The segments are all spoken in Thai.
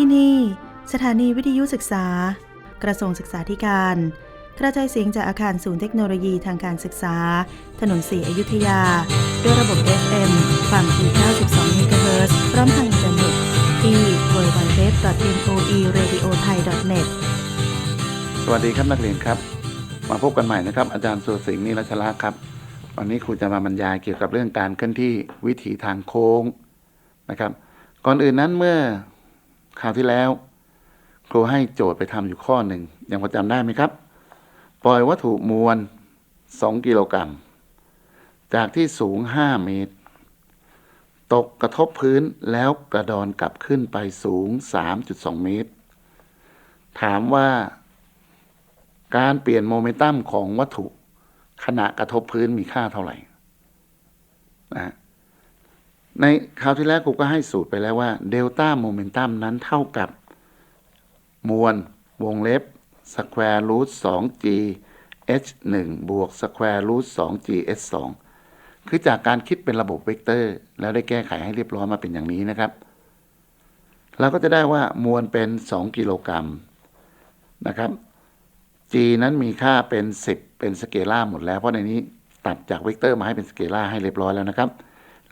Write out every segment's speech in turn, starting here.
ที่นี่ สถานีวิทยุศึกษา กระทรวงศึกษาธิการ กระจายเสียงจากอาคารศูนย์เทคโนโลยีทางการศึกษา ถนนสีอยุธยา ด้วยระบบ FM ฟังที่92เมกะเฮิรตซ์พร้อมทางอินเทอร์เน็ตที่ www.moeradiothai.net สวัสดีครับนักเรียนครับ มาพบกันใหม่นะครับ อาจารย์สุรสิงห์นิรชละครับ วันนี้ครูจะมาบรรยายเกี่ยวกับเรื่องการเคลื่อนที่วิถีทางโค้งนะครับ ก่อนอื่นนั้นเมื่อ คราวที่แล้ว ครูให้โจทย์ไปทำอยู่ข้อหนึ่งยังพอจำได้ไหมครับ ปล่อยวัตถุมวล 2 กิโลกรัม จากที่สูง 5 เมตร ตกกระทบพื้นแล้วกระดอนกลับขึ้นไปสูง 3.2 เมตร ถามว่าการเปลี่ยนโมเมนตัมของวัตถุขณะกระทบพื้นมีค่าเท่าไหร่นะ ในคราวที่แล้วกูก็ให้สูตรไปแล้วว่าเดลต้าโมเมนตัมนั้นเท่ากับ มวล วงเล็บสแควร์รูทสอง g h 1บวกสแควร์รูทสอง g h 2คือจากการคิดเป็นระบบเวกเตอร์ แล้วได้แก้ไขให้เรียบร้อยมาเป็นอย่างนี้นะครับ เราก็จะได้ว่ามวลเป็น 2 กิโลกรัมนะครับ g นั้นมีค่าเป็น 10 เป็นสเกลาร์หมดแล้ว เพราะในนี้ตัดจากเวกเตอร์มาให้เป็นสเกลาร์ให้เรียบร้อยแล้วนะครับ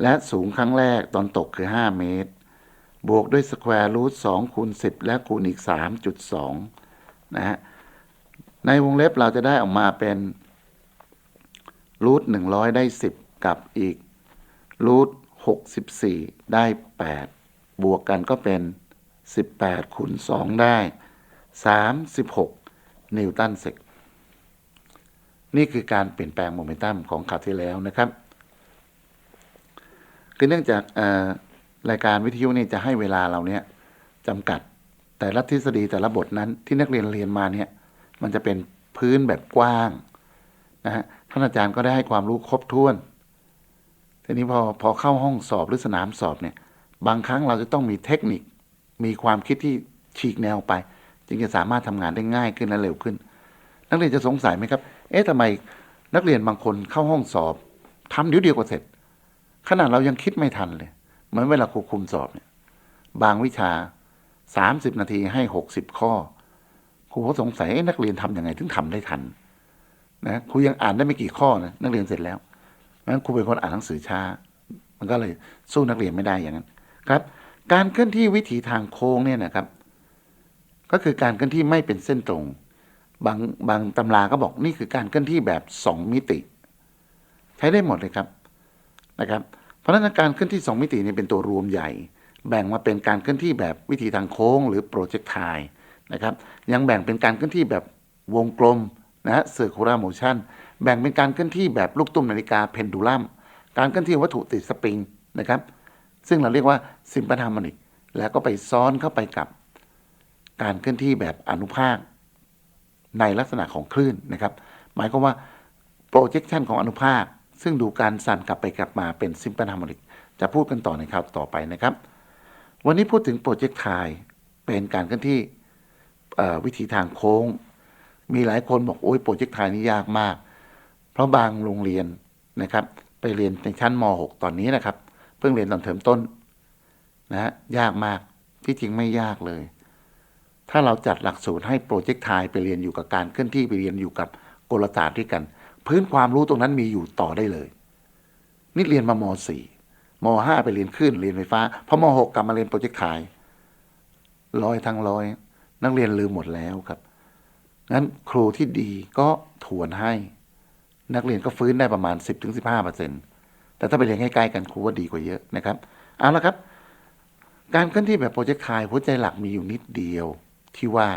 และสูงครั้งแรกตอนตกคือ 5 เมตร บวกด้วยสแควร์รูท2คูณ10 และคูณอีก 3.2 นะฮะ ในวงเล็บเราจะได้ออกมาเป็นรูท100 ได้ 10 กับอีกรูท64 ได้ 8 บวกกันก็เป็น 18คูณ2ได้ 36 นิวตันเซกนี่คือการเปลี่ยนแปลงโมเมนตัมของคราวที่แล้วนะครับ คือเนื่องจากรายการวิทยุนี่จะให้เวลาเราเนี่ยจำกัดแต่ละทฤษฎีแต่ละบทนั้นที่นักเรียนเรียนมาเนี่ยมันจะเป็นพื้นแบบกว้างนะฮะท่านอาจารย์ก็ได้ให้ความรู้ครบถ้วนทีนี้พอพอเข้าห้องสอบหรือสนามสอบเนี่ยบางครั้งเราจะต้องมีเทคนิค มีความคิดที่ฉีกแนวไป จึงจะสามารถทำงานได้ง่ายขึ้นและเร็วขึ้น นักเรียนจะสงสัยไหมครับ เอ๊ะทำไมนักเรียนบางคนเข้าห้องสอบทำเดี๋ยวเดียวก็เสร็จ ขนาดเรายังคิดไม่ทันเลย เหมือนเวลาครูคุมสอบเนี่ย บางวิชา30นาทีให้60ข้อ ครูก็สงสัยนักเรียนทำยังไงถึงทำได้ทันนะครูยังอ่านได้ไม่กี่ข้อนะนักเรียนเสร็จแล้วงั้นครูเป็นคนอ่านหนังสือช้า มันก็เลยสู้นักเรียนไม่ได้อย่างนั้นครับ การเคลื่อนที่วิถีทางโค้งเนี่ยนะครับ ก็คือการเคลื่อนที่ไม่เป็นเส้นตรง บางบางตำราก็บอกนี่คือการเคลื่อนที่แบบ2มิติ ใช้ได้หมดเลยครับ นะครับ เพราะฉะนั้นการเคลื่อนที่ 2 มิติเนี่ยเป็นตัวรวมใหญ่ แบ่งมาเป็นการเคลื่อนที่แบบวิธีทางโค้ง หรือโปรเจกต์ไทนะครับ ยังแบ่งเป็นการเคลื่อนที่แบบวงกลมนะฮะ circular motion แบ่งเป็นการเคลื่อนที่แบบลูกตุ้มนาฬิกา pendulum การเคลื่อนที่วัตถุติดสปริงนะครับ ซึ่งเราเรียกว่า simple harmonic แล้วก็ไปซ้อนเข้าไปกับการเคลื่อนที่แบบอนุภาค ในลักษณะของคลื่นนะครับ หมายความว่า projection ของอนุภาค ซึ่งดูการสั่นกลับไปกลับมาเป็น simple harmonic จะพูดกันต่อในคราวต่อไปนะครับ วันนี้พูดถึง projectile เป็นการเคลื่อนที่วิธีทางโค้ง มีหลายคนบอกโอ้ย projectile นี่ยากมาก เพราะบางโรงเรียนนะครับ ไปเรียนในชั้นม .6 ตอนนี้นะครับ เพิ่งเรียนตอนเทอมต้นนะฮะยากมากที่จริงไม่ยากเลย ถ้าเราจัดหลักสูตรให้โปรเจกต์ไทไปเรียนอยู่กับการเคลื่อนที่ไปเรียนอยู่กับกลศาสตร์ด้วยกัน พื้นความรู้ตรงนั้นมีอยู่ต่อได้เลย นี่เรียนมาม .4 ม .5 ไปเรียนคลื่นเรียนไฟฟ้าพอม .6 กลับมาเรียนโปรเจกต์ไทร้อยทั้งร้อย นักเรียนลืมหมดแล้วครับงั้นครูที่ดีก็ทวนให้ นักเรียนก็ฟื้นได้ประมาณ 10-15%แต่ถ้าไปเรียนใกล้ๆกันครูว่าดีกว่าเยอะนะครับเอาละครับ การเคลื่อนที่แบบโปรเจกต์ไทหัวใจหลักมีอยู่นิดเดียวที่ว่า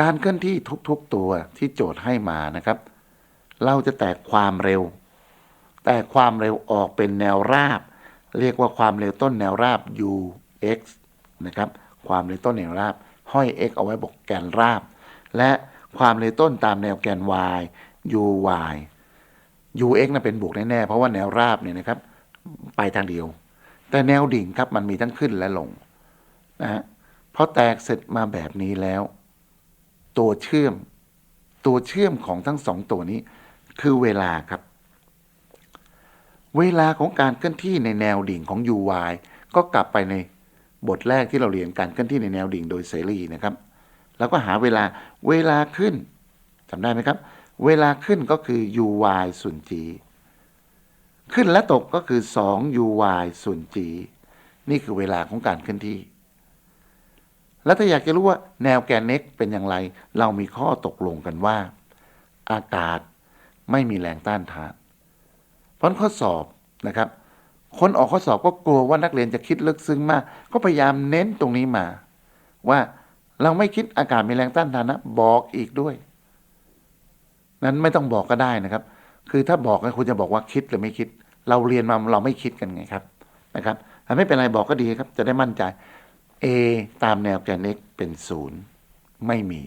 การเคลื่อนที่ทุกๆตัวที่โจทย์ให้มานะครับ เราจะแตกความเร็ว แตกความเร็วออกเป็นแนวราบ เรียกว่าความเร็วต้นแนวราบ ux นะครับ ความเร็วต้นแนวราบ ห้อย x เอาไว้บอกแกนราบ และความเร็วต้นตามแนวแกน y uy ux นะเป็นบวกแน่ๆ เพราะว่าแนวราบเนี่ยนะครับ ไปทางเดียว แต่แนวดิ่งครับมันมีทั้งขึ้นและลงนะฮะพอแตกเสร็จมาแบบนี้แล้ว ตัวเชื่อม ตัวเชื่อมของทั้งสองตัวนี้ คือเวลาครับ เวลาของการเคลื่อนที่ในแนวดิ่งของ uy ก็กลับไปในบทแรกที่เราเรียนการเคลื่อนที่ในแนวดิ่งโดยเสรีนะครับแล้วก็หาเวลาเวลาขึ้นจำได้ไหมครับ เวลาขึ้นก็คือ uy ส่วน g ขึ้นและตกก็คือ 2 uy ส่วน g นี่คือเวลาของการเคลื่อนที่ แล้วถ้าอยากจะรู้ว่าแนวแกน x เป็นอย่างไร เรามีข้อตกลงกันว่า อากาศไม่มีแรงต้านทานเพราะข้อสอบนะครับ คนออกข้อสอบก็กลัวว่านักเรียนจะคิดลึกซึ้งมาก ก็พยายามเน้นตรงนี้มา ว่าเราไม่คิดอากาศมีแรงต้านทานนะ บอกอีกด้วย นั้นไม่ต้องบอกก็ได้นะครับ คือถ้าบอกนะคุณจะบอกว่าคิดหรือไม่คิด เราเรียนมาเราไม่คิดกันไงครับนะครับแต่ไม่เป็นไรบอกก็ดีครับ จะได้มั่นใจ A ตามแนวแกน x เป็นศูนย์ไม่มี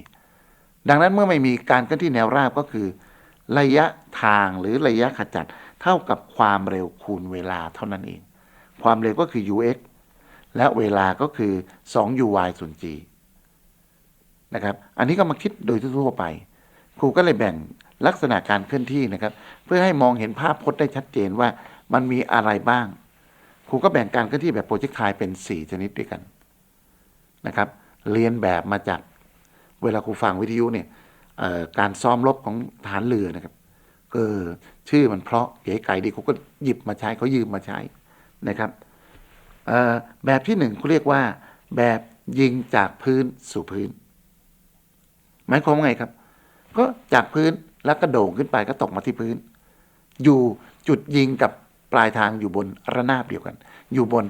ดังนั้นเมื่อไม่มีการเคลื่อนที่แนวราบก็คือ ระยะทางหรือระยะขจัดเท่ากับความเร็วคูณเวลาเท่านั้นเอง ความเร็วก็คือ ux และเวลาก็คือ 2 uy ส่วน g นะครับ อันนี้ก็มาคิดโดยทั่วไป ครูก็เลยแบ่งลักษณะการเคลื่อนที่นะครับ เพื่อให้มองเห็นภาพพจน์ได้ชัดเจนว่ามันมีอะไรบ้าง ครูก็แบ่งการเคลื่อนที่แบบโปรเจกต์ไทเป็น 4 ชนิดด้วยกัน นะครับ เรียนแบบมาจากเวลาครูฟังวิทยุเนี่ยการซ้อมรบของฐานเรือนะครับเออชื่อมันเพราะเก๋ไก่ดีครูก็หยิบมาใช้เขายืมมาใช้นะครับแบบที่หนึ่งเขาเรียกว่า แบบยิงจากพื้นสู่พื้น หมายความว่าไงครับ ก็จากพื้นแล้วก็โด่งขึ้นไปก็ตกมาที่พื้น อยู่จุดยิงกับปลายทางอยู่บนระนาบเดียวกัน อยู่บน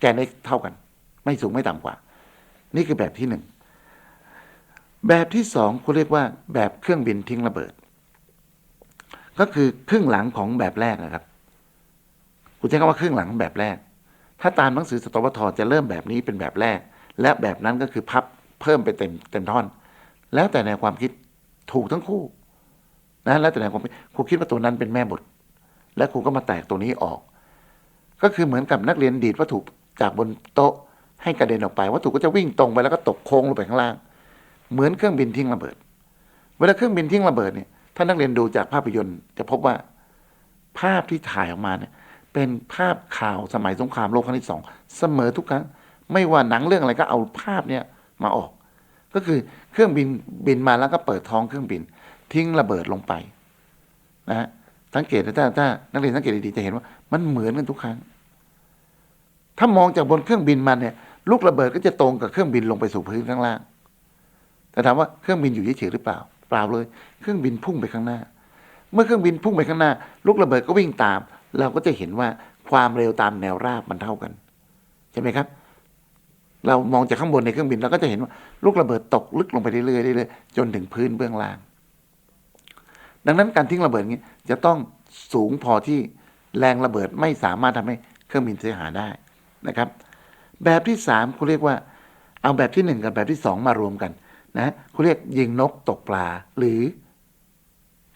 แกน x เท่ากัน ไม่สูงไม่ต่ำกว่า นี่คือแบบที่หนึ่งแบบที่สองเขาเรียกว่าแบบเครื่องบินทิ้งระเบิด ก็คือครึ่งหลังของแบบแรกนะครับคุณใช้คำว่าครึ่งหลังของแบบแรก ถ้าตามหนังสือสตวทจะเริ่มแบบนี้เป็นแบบแรก และแบบนั้นก็คือพับเพิ่มไปเต็มเต็มท่อน แล้วแต่แนวความคิดถูกทั้งคู่นะแล้วแต่แนวความคิดครูคิดว่าตัวนั้นเป็นแม่บท และครูก็มาแตกตัวนี้ออก ก็คือเหมือนกับนักเรียนดีดวัตถุจากบนโต๊ะ ให้กระเด็นออกไปวัตถุก็จะวิ่งตรงไปแล้วก็ตกโค้งลงไปข้างล่าง เหมือนเครื่องบินทิ้งระเบิด เวลาเครื่องบินทิ้งระเบิดเนี่ยถ้านักเรียนดูจากภาพยนตร์ จะพบว่าภาพที่ถ่ายออกมาเนี่ยเป็นภาพข่าวสมัยสงครามโลกครั้งที่สองเสมอทุกครั้ง ไม่ว่าหนังเรื่องอะไรก็เอาภาพเนี่ยมาออก ก็คือเครื่องบินบินมาแล้วก็เปิดท้องเครื่องบิน ทิ้งระเบิดลงไปนะฮะสังเกตนะถ้าถ้านักเรียนสังเกตดีๆจะเห็นว่ามันเหมือนกันทุกครั้ง ถ้ามองจากบนเครื่องบินมันเนี่ย ลูกระเบิดก็จะตรงกับเครื่องบินลงไปสู่พื้นข้างล่าง แต่ถามว่าเครื่องบินอยู่เฉยๆหรือเปล่า เปล่าเลย เครื่องบินพุ่งไปข้างหน้า เมื่อเครื่องบินพุ่งไปข้างหน้า ลูกระเบิดก็วิ่งตาม เราก็จะเห็นว่าความเร็วตามแนวราบมันเท่ากันใช่ไหมครับ เรามองจากข้างบนในเครื่องบินเราก็จะเห็นว่า ลูกระเบิดตกลึกลงไปเรื่อยๆเรื่อยๆจนถึงพื้นเบื้องล่าง ดังนั้นการทิ้งระเบิดนี้จะต้องสูงพอที่แรงระเบิดไม่สามารถทำให้เครื่องบินเสียหายได้นะครับ แบบที่สามเขาเรียกว่า เอาแบบที่หนึ่งกับแบบที่สองมารวมกันนะเขาเรียกยิงนกตกปลาหรือ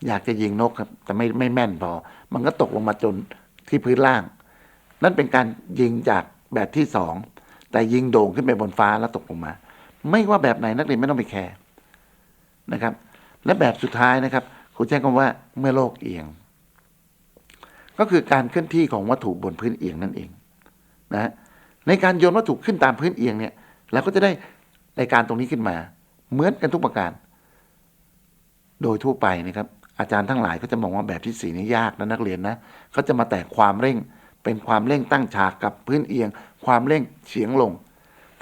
อยากจะยิงนกครับ แต่ไม่ไม่แม่นพอ มันก็ตกลงมาจนที่พื้นล่าง นั่นเป็นการยิงจากแบบที่สองแต่ยิงโด่งขึ้นไปบนฟ้าแล้วตกลงมา ไม่ว่าแบบไหนนักเรียนไม่ต้องไปแคร์นะครับ และแบบสุดท้ายนะครับครูใช้งคำว่าเมื่อโลกเอียง ก็คือการเคลื่อนที่ของวัตถุบนพื้นเอียงนั่นเอง นะฮะ ในการโยนวัตถุขึ้นตามพื้นเอียงเนี่ยเราก็จะได้รายการตรงนี้ขึ้นมา เหมือนกันทุกประการ โดยทั่วไปนะครับ อาจารย์ทั้งหลายก็จะมองว่าแบบที่สี่นี้ยากนะนักเรียนนะเขาจะมาแตกความเร่ง เป็นความเร่งตั้งฉากกับพื้นเอียง ความเร่งเฉียงลง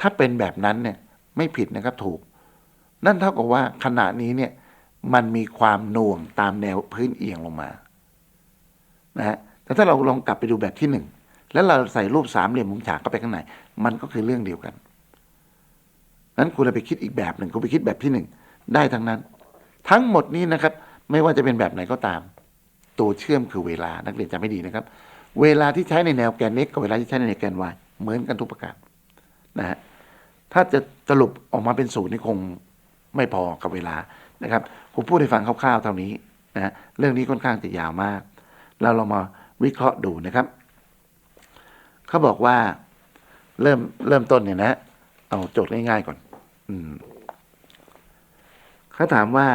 ถ้าเป็นแบบนั้นเนี่ยไม่ผิดนะครับถูก นั่นเท่ากับว่าขณะนี้เนี่ยมันมีความหน่วงตามแนวพื้นเอียงลงมานะฮะแต่ถ้าเราลองกลับไปดูแบบที่หนึ่ง แล้วเราใส่รูปสามเหลี่ยมมุมฉากเข้าไปข้างในมันก็คือเรื่องเดียวกันนั้นคุณไปคิดอีกแบบหนึ่งคุณไปคิดแบบที่หนึ่งได้ทั้งนั้น ทั้งหมดนี้นะครับ ไม่ว่าจะเป็นแบบไหนก็ตาม ตัวเชื่อมคือเวลานักเรียนจำไม่ดีนะครับ เวลาที่ใช้ในแนวแกน x กับเวลาที่ใช้ในแนวแกน y เหมือนกันทุกประการนะฮะถ้าจะสรุปออกมาเป็นศูนย์นี่คงไม่พอกับเวลานะครับผมพูดให้ฟังคร่าวๆเท่านี้นะฮะเรื่องนี้ค่อนข้างจะยาวมาก เราลองมาวิเคราะห์ดูนะครับ เขาบอกว่า เริ่มเริ่มต้นเนี่ยนะ เอาโจทย์ง่ายๆก่อน อืมเขาถามว่า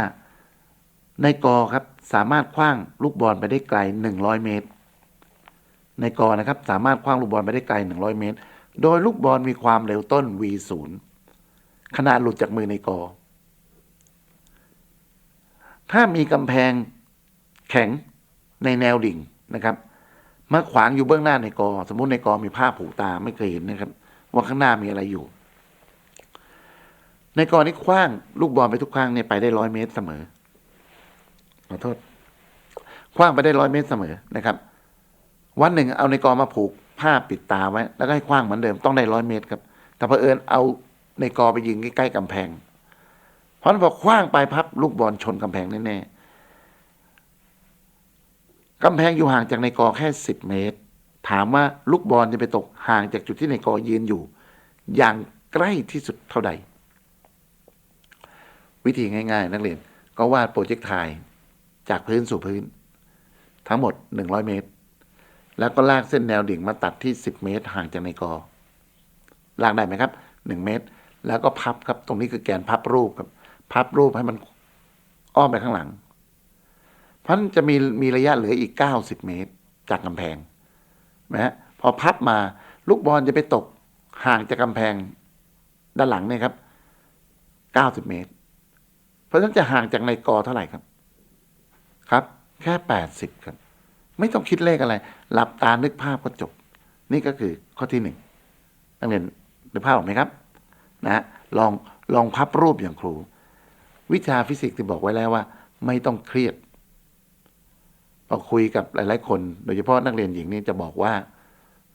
ในกอครับ สามารถคว้างลูกบอลไปได้ไกลหนึ่งร้อยเมตร ในกอนะครับ สามารถคว้างลูกบอลไปได้ไกลหนึ่งร้อยเมตร โดยลูกบอลมีความเร็วต้น v0 ขณะหลุดจากมือในกอ ถ้ามีกำแพงแข็งในแนวดิ่งนะครับ มาขวางอยู่เบื้องหน้าในกอ สมมุติในกอมีผ้าผูกตาไม่เคยเห็นนะครับ ว่าข้างหน้ามีอะไรอยู่ ในกอนี้คว้าง ลูกบอลไปทุกครั้งเนี่ยไปได้ร้อยเมตรเสมอขอโทษคว้างไปได้ร้อยเมตรเสมอนะครับ วันหนึ่งเอาในกอมาผูกผ้าปิดตาไว้ แล้วก็ให้คว้างเหมือนเดิมต้องได้ร้อยเมตรครับ แต่พอเผอิญเอาในกอไปยิงใกล้ๆกำแพง เพราะฉะนั้นพอคว้างไปพับลูกบอลชนกำแพงแน่ๆ กำแพงอยู่ห่างจากในกอแค่สิบเมตร ถามว่าลูกบอลจะไปตกห่างจากจุดที่ในกอยืนอยู่ อย่างใกล้ที่สุดเท่าใด วิธีง่าย ๆ นักเรียนก็วาดโปรเจกต์ไทล์จากพื้นสู่พื้น ทั้งหมด 100 เมตร แล้วก็ลากเส้นแนวดิ่งมาตัดที่ 10 เมตร ห่างจากในกอ ลากได้ไหมครับ 1 เมตร แล้วก็พับครับ ตรงนี้คือแกนพับรูปครับ พับรูปให้มันอ้อมไปข้างหลัง เพราะจะมีมีระยะเหลืออีก 90 เมตร จากกำแพงนะฮะพอพับมาลูกบอลจะไปตกห่างจากกำแพงด้านหลังเนี่ยครับ 90 เมตร เพราะฉะนั้นจะห่างจากในกอเท่าไหร่ครับ ครับ แค่ 80 ครับ ไม่ต้องคิดเลขอะไร หลับตานึกภาพก็จบ นี่ก็คือข้อที่หนึ่งนักเรียนนึกภาพออกไหมครับ นะลองลองพับรูปอย่างครู วิชาฟิสิกส์ที่บอกไว้แล้วว่า ไม่ต้องเครียด พอคุยกับหลาย ๆ คน โดยเฉพาะนักเรียนหญิงนี่จะบอกว่า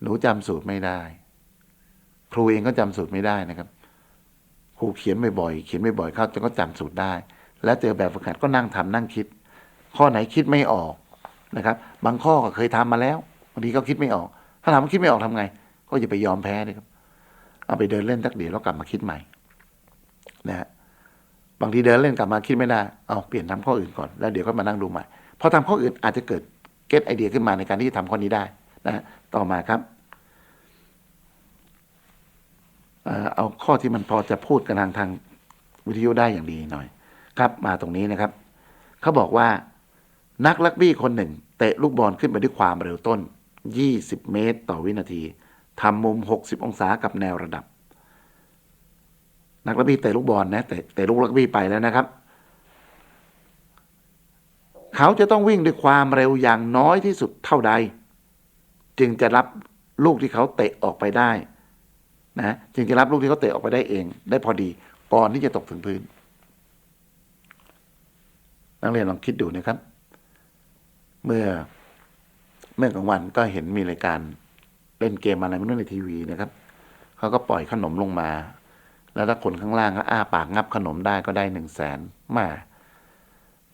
หนูจำสูตรไม่ได้ ครูเองก็จำสูตรไม่ได้นะครับ ครูเขียนบ่อยๆเขียนบ่อยๆเข้าจนก็จำสูตรได้ แล้วเจอแบบฝึกหัดก็นั่งทำนั่งคิด ข้อไหนคิดไม่ออกนะครับ บางข้อก็เคยทำมาแล้วบางทีก็คิดไม่ออก ถ้าถามว่าคิดไม่ออกทำไง ก็อย่าไปยอมแพ้เลยครับ เอาไปเดินเล่นสักเดี๋ยวแล้วกลับมาคิดใหม่นะฮะบางทีเดินเล่นกลับมาคิดไม่ได้ เอาเปลี่ยนทำข้ออื่นก่อน แล้วเดี๋ยวก็มานั่งดูใหม่ พอทำข้ออื่นอาจจะเกิดเก็ตไอเดียขึ้นมาในการที่จะทำข้อนี้ได้นะต่อมาครับเอ่อเอาข้อที่มันพอจะพูดกันทางทางวิทยุได้อย่างดีหน่อย ครับ มาตรงนี้นะครับ เขาบอกว่านักลักบี้คนหนึ่ง เตะลูกบอลขึ้นไปด้วยความเร็วต้น 20 เมตรต่อวินาทีทำมุม 60 องศากับแนวระดับ นักลักบี้เตะลูกบอลนะเตะเตะลูกลักบี้ไปแล้วนะครับ เขาจะต้องวิ่งด้วยความเร็วอย่างน้อยที่สุดเท่าใด จึงจะรับลูกที่เขาเตะออกไปได้นะจึงจะรับลูกที่เขาเตะออกไปได้เอง ได้พอดีก่อนที่จะตกถึงพื้น นักเรียนลองคิดดูนะครับ เมื่อเมื่อกลางวันก็เห็นมีรายการเล่นเกมอะไรไม่รู้ในทีวีนะครับเขาก็ปล่อยขนมลงมา แล้วถ้าคนข้างล่างก็อ้าปากงับขนมได้ก็ได้หนึ่งแสนมา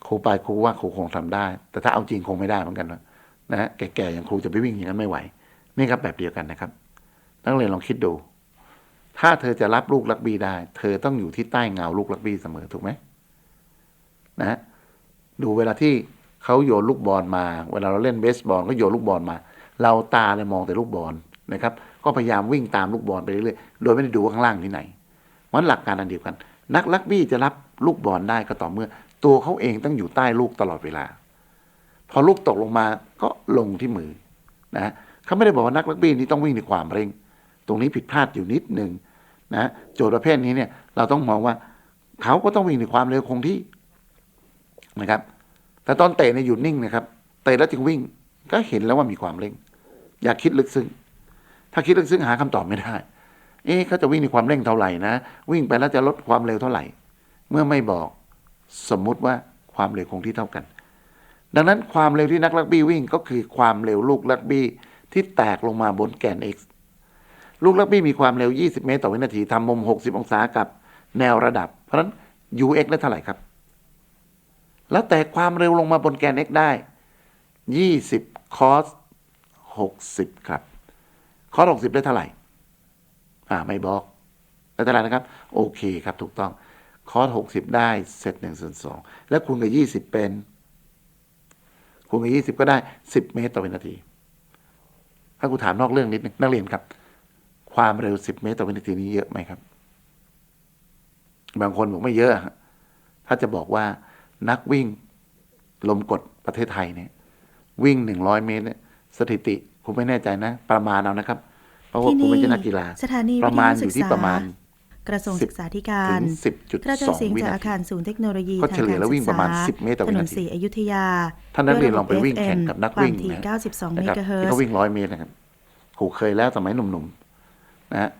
ครูไปครูว่าครูคงทำได้ แต่ถ้าเอาจริงคงไม่ได้เหมือนกันนะฮะแก่ๆอย่างครูจะไปวิ่งอย่างนั้นไม่ไหว นี่ครับแบบเดียวกันนะครับ นักเรียนลองคิดดู ถ้าเธอจะรับลูกลักบี้ได้ เธอต้องอยู่ที่ใต้เงาลูกลักบี้เสมอถูกไหมนะฮะดูเวลาที่เขาโยนลูกบอลมา เวลาเราเล่นเบสบอลก็โยนลูกบอลมา เราตาเลยมองแต่ลูกบอลนะครับ ก็พยายามวิ่งตามลูกบอลไปเรื่อยๆ โดยไม่ได้ดูข้างล่างที่ไหนมันหลักการอันเดียวกัน นักลักบี้จะรับลูกบอลได้ก็ต่อเมื่อ ตัวเขาเองต้องอยู่ใต้ลูกตลอดเวลา พอลูกตกลงมาก็ลงที่มือนะเขาไม่ได้บอกว่านักลักบี้นี้ต้องวิ่งในความเร่ง ตรงนี้ผิดพลาดอยู่นิดหนึ่งนะโจทย์ประเภทนี้เนี่ยเราต้องมองว่าเขาก็ต้องวิ่งในความเร็วคงที่นะครับ แต่ตอนเตะเนี่ยหยุดนิ่งนะครับ เตะแล้วจึงวิ่งก็เห็นแล้วว่ามีความเร่ง อย่าคิดลึกซึ้งถ้าคิดลึกซึ้งหาคำตอบไม่ได้ เอ๊ะเขาจะวิ่งในความเร่งเท่าไหร่นะ วิ่งไปแล้วจะลดความเร็วเท่าไหร่ เมื่อไม่บอก สมมุติว่าความเร็วคงที่เท่ากัน ดังนั้นความเร็วที่นักลักบี้วิ่งก็คือความเร็วลูกลักบี้ที่แตกลงมาบนแกน x ลูกลักบี้มีความเร็ว 20 เมตรต่อวินาทีทำมุม 60 องศากับแนวระดับ เพราะฉะนั้น ux ได้เท่าไหร่ครับ แล้วแตกความเร็วลงมาบนแกน x ได้ 20 cos 60 ครับ cos 60 ได้เท่าไหร่ อ่า ไม่บอกได้เท่าไหร่นะครับ โอเคครับ ถูกต้อง cos 60ได้เศษ1ส่วน2แล้วคูณกับ20เป็น คูณกับ20ก็ได้10เมตรต่อวินาที ถ้ากูถามนอกเรื่องนิดนึงนักเรียนครับ ความเร็ว10เมตรต่อวินาทีนี้เยอะไหมครับ บางคนบอกไม่เยอะฮะถ้าจะบอกว่านักวิ่งลมกดประเทศไทยเนี่ย วิ่ง100เมตรเนี่ยสถิติผมไม่แน่ใจนะ ประมาณเอานะครับ เพราะว่าที่กูนี่ไม่ใช่นักกีฬาสถานีปวิระทมาณยุอศึยู่กที่ษาประมาณ กระทรวงศึกษาธิกาถึรงสิบจุดกระจาสยองเสียงวิจากนาอาทีคารศูนย์เทคโนโลยีก็เฉลี่ยแล้ววิ่งประมาณทางก10 เมตรต่อถวินนานทีศรีอยุธยา ท่านนักเรียนลองไปวิ่งแข่งกับนักวิ่งที่นะ92เมนะครับกะเฮิรที่ตเขาซ์วิ่งร้อยเมตรนะครับครูเคยแล้วสมัยหนุ่มๆนะฮะ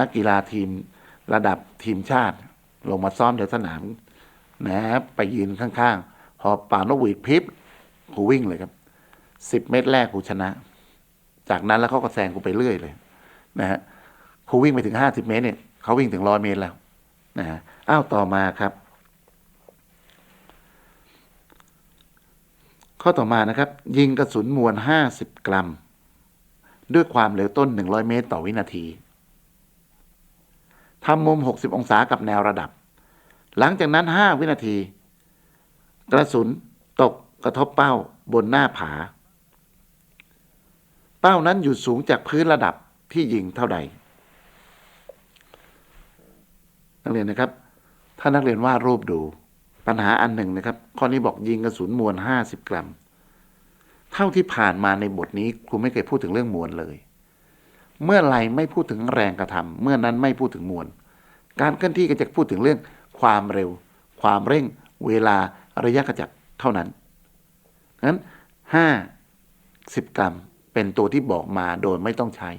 นักกีฬาทีมระดับทีมชาติ ลงมาซ้อมแถวสนามนะไปยืนข้างๆ พอป่านกหวีดพริบครูวิ่งเลยครับสิบเมตรแรกครูชนะ จากนั้นแล้วเขาก็แซงกูไปเรื่อยเลย นะฮะครูวิ่งไปถึงห้าสิบเมตรเนี่ย เขาวิ่งถึงร้อยเมตรแล้วนะฮะอ้าวต่อมาครับ ข้อต่อมานะครับ ยิงกระสุนมวล 50 กรัม ด้วยความเร็วต้น 100 เมตรต่อวินาทีทำมุม 60 องศากับแนวระดับ หลังจากนั้น 5 วินาที กระสุนตกกระทบเป้าบนหน้าผา เป้านั้นอยู่สูงจากพื้นระดับที่ยิงเท่าใด นักเรียนนะครับ ถ้านักเรียนวาดรูปดู ปัญหาอันหนึ่งนะครับ ข้อนี้บอกยิงกระสุนมวล50กรัม เท่าที่ผ่านมาในบทนี้ครูไม่เคยพูดถึงเรื่องมวลเลย เมื่อไรไม่พูดถึงแรงกระทำเมื่อนั้นไม่พูดถึงมวล การเคลื่อนที่ก็จะพูดถึงเรื่องความเร็ว ความเร่ง เวลาระยะกระจัดเท่านั้นนั้นห้าสิบกรัมเป็นตัวที่บอกมาโดยไม่ต้องใช้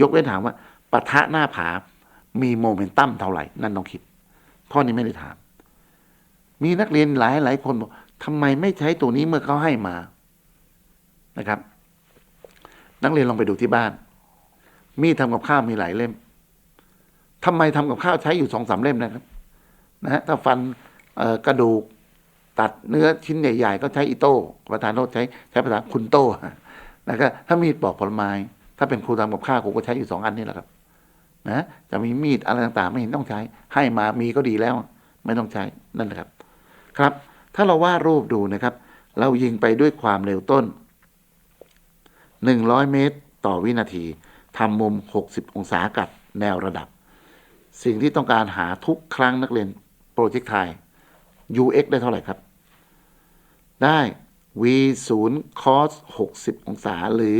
ยกเว้นถามว่าปะทะหน้าผา มีโมเมนตัมเท่าไหร่ นั่นต้องคิดข้อนี้ไม่ได้ถาม มีนักเรียนหลายหลายคนบอกทำไมไม่ใช้ตัวนี้เมื่อเขาให้มานะครับ นักเรียนลองไปดูที่บ้าน มีดทำกับข้าวมีหลายเล่มทำไมทำกับข้าวใช้อยู่สองสามเล่มนะครับ นะฮะถ้าฟันกระดูกตัดเนื้อชิ้นใหญ่ ๆ ก็ใช้อิโต้ประธานโทษใช้ใช้ภาษาคุณโต้นะครับถ้ามีดปอกผลไม้ ถ้าเป็นครูทำกับข้าวครูก็ใช้อยู่สองอันนี่แหละครับ นะจะมีมีดอะไรต่างๆ ไม่เห็นต้องใช้ ให้มามีก็ดีแล้ว ไม่ต้องใช้นั่นแหละครับ ครับ ถ้าเราวาดรูปดูนะครับ เรายิงไปด้วยความเร็วต้น 100 เมตรต่อวินาทีทำมุม 60 องศากับแนวระดับ สิ่งที่ต้องการหาทุกครั้งนักเรียนโปรเจกต์ไทย ux ได้เท่าไหร่ครับ ได้ v 0 cos 60 องศาหรือ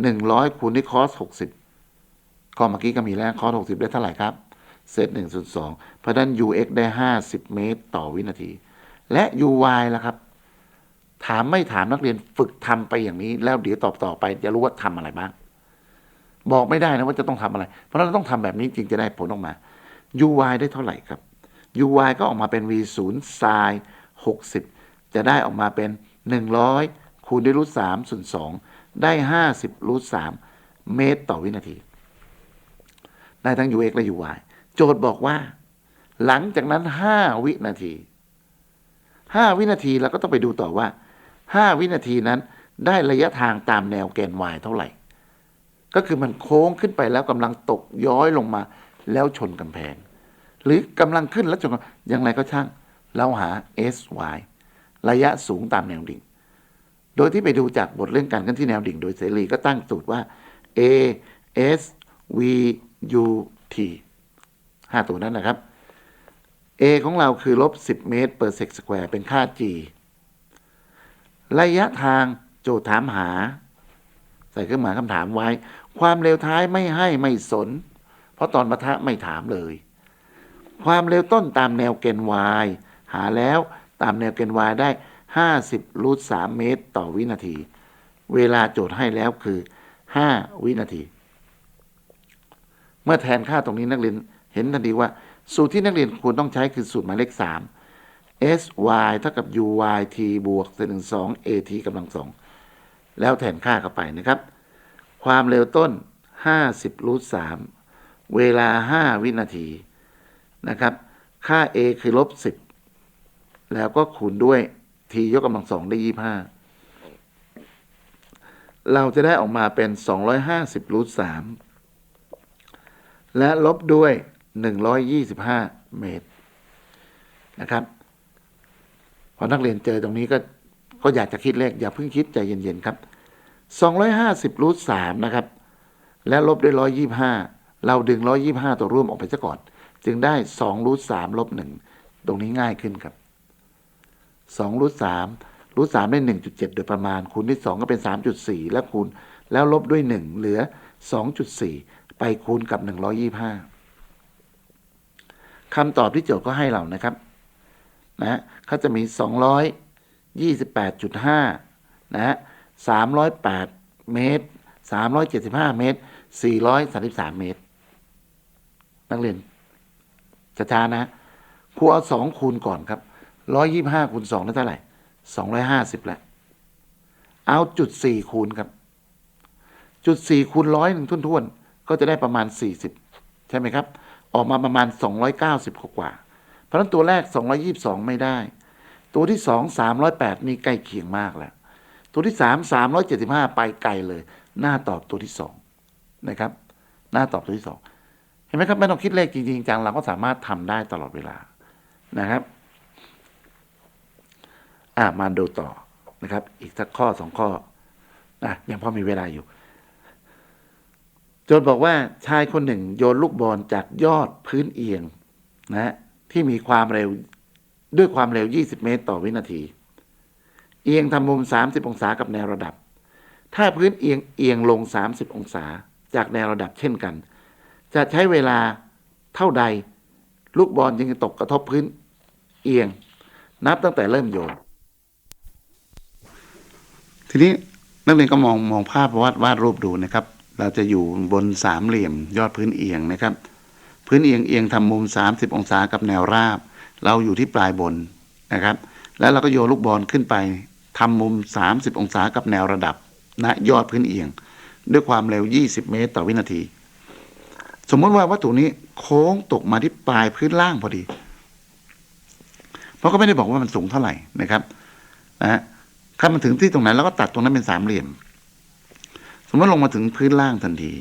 100คูณด้วย cos 60 ก็เมื่อกี้ก็มีแล้ว cos 60 ได้เท่าไหร่ครับ เซต1ส่วน2เพราะฉะนั้น ux ได้ 50 เมตร ต่อวินาที และ uy ล่ะครับ ถามไม่ถามนักเรียนฝึกทำไปอย่างนี้ แล้วเดี๋ยวตอบต่อไปจะรู้ว่าทำอะไรบ้าง บอกไม่ได้นะว่าจะต้องทำอะไร เพราะนั้นเราต้องทำแบบนี้จริงจะได้ผลออกมา uy ได้เท่าไหร่ครับ uy ก็ออกมาเป็น v 0 sin 60 จะได้ออกมาเป็น 100 คูณด้วยรูท3ส่วน2ได้ 50รูท3เมตรต่อวินาที ได้ทั้ง ux และ uy โจทย์บอกว่า หลังจากนั้น 5 วินาที 5 วินาทีเราก็ต้องไปดูต่อว่า 5 วินาทีนั้นได้ระยะทางตามแนวแกน y เท่าไหร่ ก็คือมันโค้งขึ้นไปแล้วกำลังตกย้อยลงมาแล้วชนกำแพง หรือกำลังขึ้นแล้วชนกำแพงอย่างไรก็ช่าง เราหา sy ระยะสูงตามแนวดิ่ง โดยที่ไปดูจากบทเรื่องการเคลื่อนที่แนวดิ่ง โดยเสรีก็ตั้งสูตรว่า a s v u t ห้าตัวนั้นนะครับ a ของเราคือลบ 10 เมตร per sec square เป็นค่า g ระยะทางโจทย์ถามหา ใส่เครื่องหมายคำถามไว้ ความเร็วท้ายไม่ให้ไม่สน เพราะตอนปะทะไม่ถามเลย ความเร็วต้นตามแนวเกณฑ์ y หาแล้วตามแนวเกณฑ์ y ได้ 50รูท3เมตรต่อวินาที เวลาโจทย์ให้แล้วคือ 5 วินาที เมื่อแทนค่าตรงนี้นักเรียนเห็นทันทีว่า สูตรที่นักเรียนควรต้องใช้คือสูตรหมายเลข 3 sy เท่ากับ uyt บวกเศษหนึ่งสอง at กำลังสองแล้วแทนค่าเข้าไปนะครับ ความเร็วต้น 50รูท3เวลา 5 วินาทีนะครับ ค่า a คือลบ 10 แล้วก็คูณด้วย t ยกกำลังสองได้ 25 เราจะได้ออกมาเป็น 250รูท3 และลบด้วย 125 เมตรนะครับ พอนักเรียนเจอตรงนี้ก็ก็อยากจะคิดเลข อย่าเพิ่งคิดใจเย็นๆครับ 250รูท3นะครับ และลบด้วย 125 เราดึง 125 ตัวร่วมออกไปซะก่อน จึงได้2รูท3ลบ1ตรงนี้ง่ายขึ้นครับ2รูท3รูท3ได้ 1.7 โดยประมาณ คูณด้วย 2 ก็เป็น 3.4 แล้วคูณแล้วลบด้วย 1 เหลือ 2.4 คูณกับ 125คำตอบที่โจทย์ก็ให้เรานะครับนะฮะเขาจะมี 228.5นะฮะ308 เมตร 375 เมตร 433 เมตร นักเรียนช้าๆนะครูเอาสองคูณก่อนครับ 125คูณ2ได้เท่าไหร่ 250แหละเอาจุดสี่คูณครับ จุดสี่คูณร้อยหนึ่งทุ่นๆ ก็จะได้ประมาณ 40 ใช่ไหมครับ ออกมาประมาณ 290 กว่า เพราะนั้นตัวแรก 222 ไม่ได้ ตัวที่ 2 308 นี่ใกล้เคียงมากแล้ว ตัวที่ 3 375 ไปไกลเลย หน้าตอบตัวที่ 2 นะครับ หน้าตอบตัวที่ 2 เห็นไหมครับ ไม่ต้องคิดเลขจริงๆจังเราก็สามารถทำได้ตลอดเวลานะครับอ่ามาดูต่อนะครับ อีกสักข้อสองข้ออะยังพอมีเวลาอยู่ จทย์บอกว่าชายคนหนึ่งโยนลูกบอลจากยอดพื้นเอียงนะฮะที่มีความเร็วด้วยความเร็ว 20 เมตรต่อวินาที เอียงทำมุม 30 องศากับแนวระดับ ถ้าพื้นเอียงเอียงลง 30 องศาจากแนวระดับเช่นกัน จะใช้เวลาเท่าใด ลูกบอลจึงจะตกกระทบพื้นเอียง นับตั้งแต่เริ่มโยน ทีนี้นักเรียนก็มองมองภาพวาดวาดรูปดูนะครับ เราจะอยู่บนสามเหลี่ยมยอดพื้นเอียงนะครับ พื้นเอียงเอียงทำมุม 30 องศากับแนวราบ เราอยู่ที่ปลายบนนะครับ แล้วเราก็โยนลูกบอลขึ้นไปทำมุม 30 องศากับแนวระดับณยอดพื้นเอียง ด้วยความเร็ว 20 เมตร ต่อวินาที สมมติว่าวัตถุนี้โค้งตกมาที่ปลายพื้นล่างพอดี เพราะก็ไม่ได้บอกว่ามันสูงเท่าไหร่นะครับนะฮะถ้ามันถึงที่ตรงนั้นเราก็ตัดตรงนั้นเป็นสามเหลี่ยม สมมติลงมาถึงพื้นล่างทันที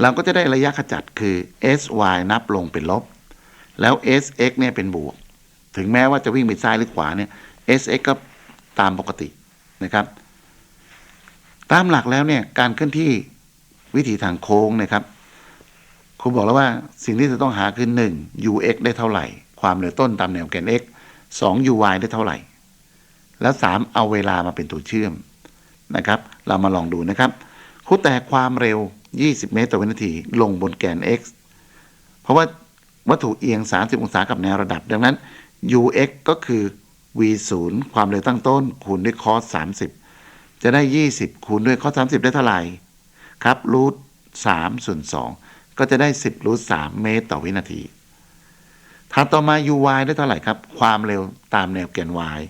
เราก็จะได้ระยะขจัดคือ sy นับลงเป็นลบ แล้ว sx เนี่ยเป็นบวก ถึงแม้ว่าจะวิ่งไปซ้ายหรือขวาเนี่ย sx ก็ตามปกตินะครับ ตามหลักแล้วเนี่ยการเคลื่อนที่วิถีทางโค้งนะครับครูบอกแล้วว่าสิ่งที่จะต้องหาคือ 1 ux ได้เท่าไหร่ ความเร็วต้นตามแนวแกน x 2 uy ได้เท่าไหร่ แล้วสามเอาเวลามาเป็นตัวเชื่อมนะครับ เรามาลองดูนะครับ คุแต่ความเร็ว 20 เมตรต่อวินาที ลงบนแกน x เพราะว่าวัตถุเอียง 30 องศากับแนวระดับ ดังนั้น ux ก็คือ v 0ความเร็วตั้งต้น คูณด้วย cos 30 จะได้ 20 คูณด้วย cos 30 ได้เท่าไหร่ ครับรูท3ส่วน2ก็จะได้ 10รูท3เมตรต่อวินาทีถัดต่อมา uy ได้เท่าไหร่ครับ ความเร็วตามแนวแกน y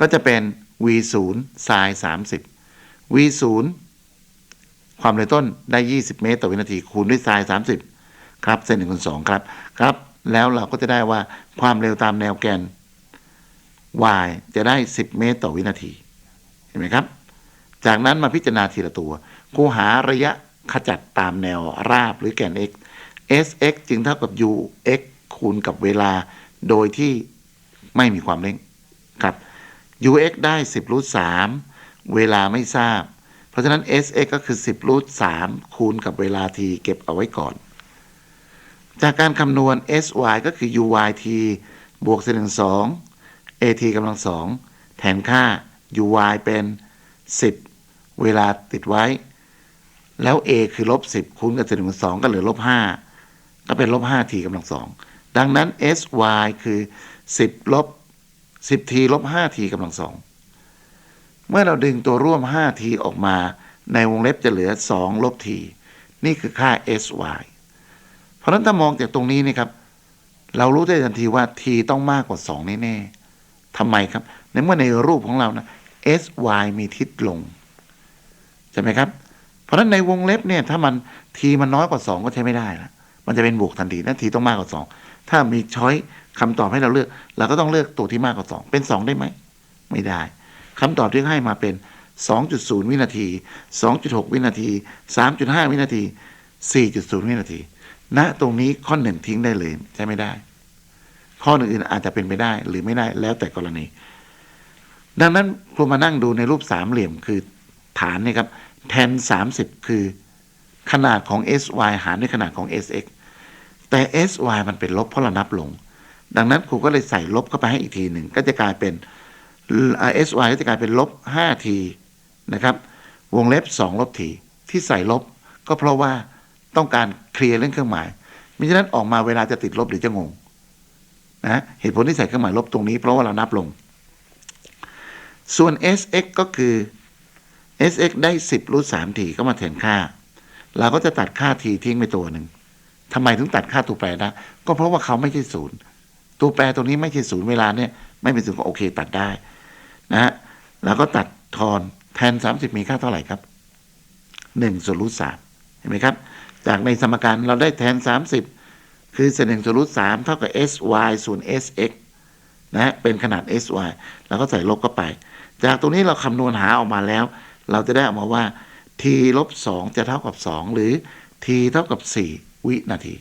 ก็จะเป็น v 0 sin 30 v 0 ความเร็วต้นได้ 20 เมตร ต่อวินาที คูณด้วย sin 30 ครับ เส้นหนึ่งคูณสองครับ ครับ แล้วเราก็จะได้ว่าความเร็วตามแนวแกน y จะได้ 10 เมตร ต่อวินาที เห็นไหมครับ จากนั้นมาพิจารณาทีละตัว คูหาระยะขจัดตามแนวราบหรือแกน x sx จึงเท่ากับ ux คูณกับเวลา โดยที่ไม่มีความเร่ง ครับ ux ได้ 10รูท3 เวลาไม่ทราบ เพราะฉะนั้น sx ก็คือ 10 รูท3คูณกับเวลา t เก็บเอาไว้ก่อน จากการคำนวณ sy ก็คือ uyt บวกเศษหนึ่งสอง at กำลังสองแทนค่า uy เป็น 10 เวลาติดไว้ แล้ว a คือลบ 10 คูณกับเศษหนึ่งสองก็เหลือลบ5ก็เป็นลบ 5t กำลังสองดังนั้น sy คือ 10ลบ 10t ลบ 5t กำลังสอง เมื่อเราดึงตัวร่วม 5t ออกมา ในวงเล็บจะเหลือ 2 ลบ t นี่คือค่า sy เพราะนั้นถ้ามองจากตรงนี้นี่ครับ เรารู้ได้ทันทีว่า t ต้องมากกว่า 2 แน่ๆทำไมครับ ในเมื่อในรูปของเรานะ sy มีทิศลง ใช่ไหมครับ เพราะฉะนั้นในวงเล็บเนี่ยถ้ามัน t มันน้อยกว่า 2 ก็ใช้ไม่ได้ละมันจะเป็นบวกทันทีนะ t ต้องมากกว่า 2 ถ้ามีช้อยคำตอบให้เราเลือก เราก็ต้องเลือกตัวที่มากกว่า 2 เป็น 2 ได้ไหม ไม่ได้ คำตอบที่ให้มาเป็น 2.0 วินาที 2.6 วินาที 3.5 วินาที 4.0 วินาทีณตรงนี้ข้อหนึ่งทิ้งได้เลยใช่ไม่ได้ ข้ออื่นๆอาจจะเป็นไปได้หรือไม่ได้แล้วแต่กรณี ดังนั้นครูมานั่งดูในรูปสามเหลี่ยมคือฐานนี่ครับแทน 30 คือขนาดของ sy หารด้วยขนาดของ sx แต่ sy มันเป็นลบเพราะเรานับลง ดังนั้นครูก็เลยใส่ลบเข้าไปให้อีกทีหนึ่ง ก็จะกลายเป็น sy ก็จะกลายเป็นลบ 5t นะครับ วงเล็บ 2 ลบ t t ที่ใส่ลบก็เพราะว่าต้องการเคลียร์เรื่องเครื่องหมายมิฉะนั้นออกมาเวลาจะติดลบหรือจะงงนะเหตุผลที่ใส่เครื่องหมายลบตรงนี้เพราะว่าเรานับลง ส่วน sx ก็คือ sx ได้ 10รูท3ทีก็มาแทนค่า เราก็จะตัดค่าทีทิ้งไปตัวหนึ่งทำไมถึงตัดค่าตัวแปรได้ ก็เพราะว่าเขาไม่ใช่ศูนย์ ตัวแปรตัวนี้ไม่ใช่ศูนย์เวลาเนี่ย ไม่เป็นศูนย์ก็โอเคตัดได้ นะฮะแล้วก็ตัดทอนแทน 30 มีค่าเท่าไหร่ครับ1ส่วนรูท3เห็นไหมครับ จากในสมการเราได้แทน 30 คือเศษหนึ่งส่วนรูท3เท่ากับ sy ส่วน sx นะฮะเป็นขนาด sy แล้วก็ใส่ลบเข้าไป จากตรงนี้เราคำนวณหาออกมาแล้ว เราจะได้ออกมาว่า t ลบ2จะเท่ากับ 2 หรือ t เท่ากับ 4 วินาที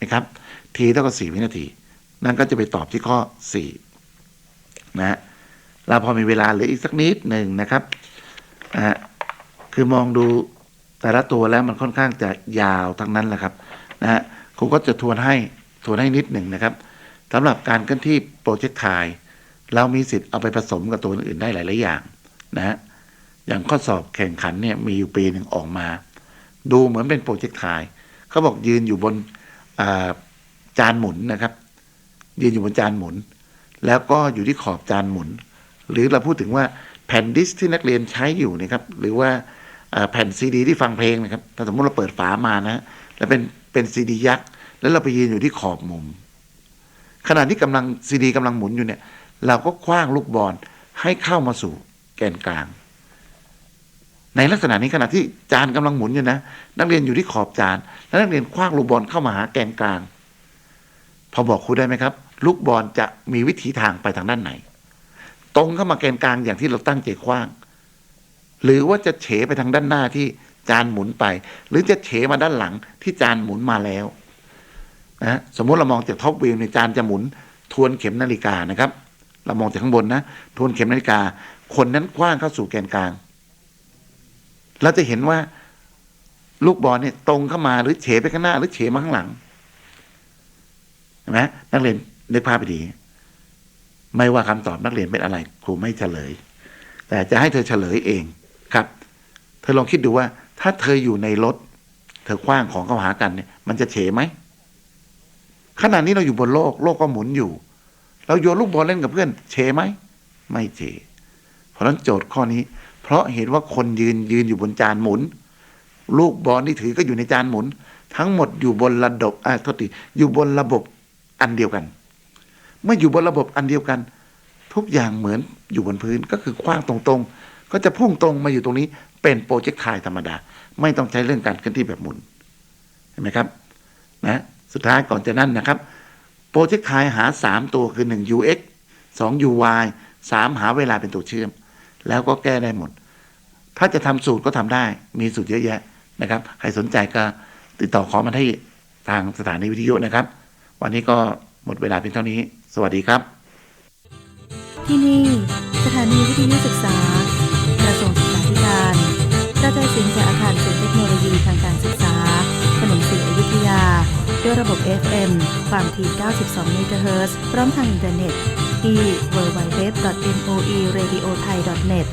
นะครับ t เท่ากับ 4 วินาที นั่นก็จะไปตอบที่ข้อ 4 นะฮะเราพอมีเวลาเหลืออีกสักนิดหนึ่งนะครับนะฮะคือมองดูแต่ละตัวแล้วมันค่อนข้างจะยาวทั้งนั้นแหละครับนะฮะครูก็จะทวนให้ทวนให้นิดหนึ่งนะครับสำหรับการเคลื่อนที่โปรเจกต์ไทเรามีสิทธิ์เอาไปผสมกับตัวอื่นได้หลายๆอย่างนะฮะอย่างข้อสอบแข่งขันเนี่ยมีอยู่ปีหนึ่งออกมา ดูเหมือนเป็นโปรเจกต์ไทเขาบอกยืนอยู่บนจานหมุนนะครับ ยืนอยู่บนจานหมุน แล้วก็อยู่ที่ขอบจานหมุน หรือเราพูดถึงว่าแผ่นดิสที่นักเรียนใช้อยู่นะครับ หรือว่าแผ่นซีดี ที่ฟังเพลงนะครับ ถ้าสมมติเราเปิดฝามานะแล้วเป็นเป็นซีดียักษ์แล้วเราไปยืนอยู่ที่ขอบมุม ขณะที่กำลังซีดีกำลังหมุนอยู่เนี่ย เราก็คว้างลูกบอลให้เข้ามาสู่แกนกลาง ในลักษณะนี้ขณะที่จานกำลังหมุนอยู่นะนักเรียนอยู่ที่ขอบจาน แล้วนักเรียนคว้างลูกบอลเข้ามาหาแกนกลาง พอบอกครูได้ไหมครับ ลูกบอลจะมีวิถีทางไปทางด้านไหน ตรงเข้ามาแกนกลางอย่างที่เราตั้งใจคว้าง หรือว่าจะเฉไปทางด้านหน้าที่จานหมุนไป หรือจะเฉมาด้านหลังที่จานหมุนมาแล้วนะสมมติเรามองจากท็อปวิวในจานจะหมุน ทวนเข็มนาฬิกานะครับ เรามองจากข้างบนนะ ทวนเข็มนาฬิกา คนนั้นคว้างเข้าสู่แกนกลาง เราจะเห็นว่าลูกบอลเนี่ยตรงเข้ามาหรือเฉไปข้างหน้า หรือเฉมาข้างหลังเห็นไหมนักเรียน นึกภาพไปดี ไม่ว่าคำตอบนักเรียนเป็นอะไรครูไม่เฉลย แต่จะให้เธอเฉลยเองครับ เธอลองคิดดูว่า ถ้าเธออยู่ในรถ เธอคว้างของเข้าหากันเนี่ย มันจะเฉไหมขณะนี้เราอยู่บนโลก โลกก็หมุนอยู่ เราโยนลูกบอลเล่นกับเพื่อนเฉไหมไม่เฉเพราะฉะนั้นโจทย์ข้อนี้ เพราะเห็นว่าคนยืนยืนอยู่บนจานหมุน ลูกบอลที่ถือก็อยู่ในจานหมุน ทั้งหมดอยู่บนระดับอ่าโทษทีอยู่บนระบบอันเดียวกัน เมื่ออยู่บนระบบอันเดียวกัน ทุกอย่างเหมือนอยู่บนพื้นก็คือคว้างตรงๆ ก็จะพุ่งตรงมาอยู่ตรงนี้เป็นโปรเจกต์ไทธรรมดา ไม่ต้องใช้เรื่องการเคลื่อนที่แบบหมุนเห็นไหมครับนะสุดท้ายก่อนจะนั่นนะครับโปรเจกต์ไทหา 3 ตัวคือ 1 ux 2 uy 3 หาเวลาเป็นตัวเชื่อม แล้วก็แก้ได้หมด ถ้าจะทำสูตรก็ทำได้ มีสูตรเยอะแยะนะครับ ใครสนใจก็ติดต่อขอมาที่ทางสถานีวิทยุนะครับ วันนี้ก็หมดเวลาเพียงเท่านี้ สวัสดีครับ ที่นี่ สถานีวิทยุศึกษากระทรวงศึกษาธิการกระจายเสียงจากอาคารศูนย์เทคโนโลยีทางการศึกษาถนนสีอยุธยา ด้วยระบบ FM ความถี่ 92 เมกะเฮิรตซ์พร้อมทางอินเทอร์เน็ตที่ www.moeradiothai.net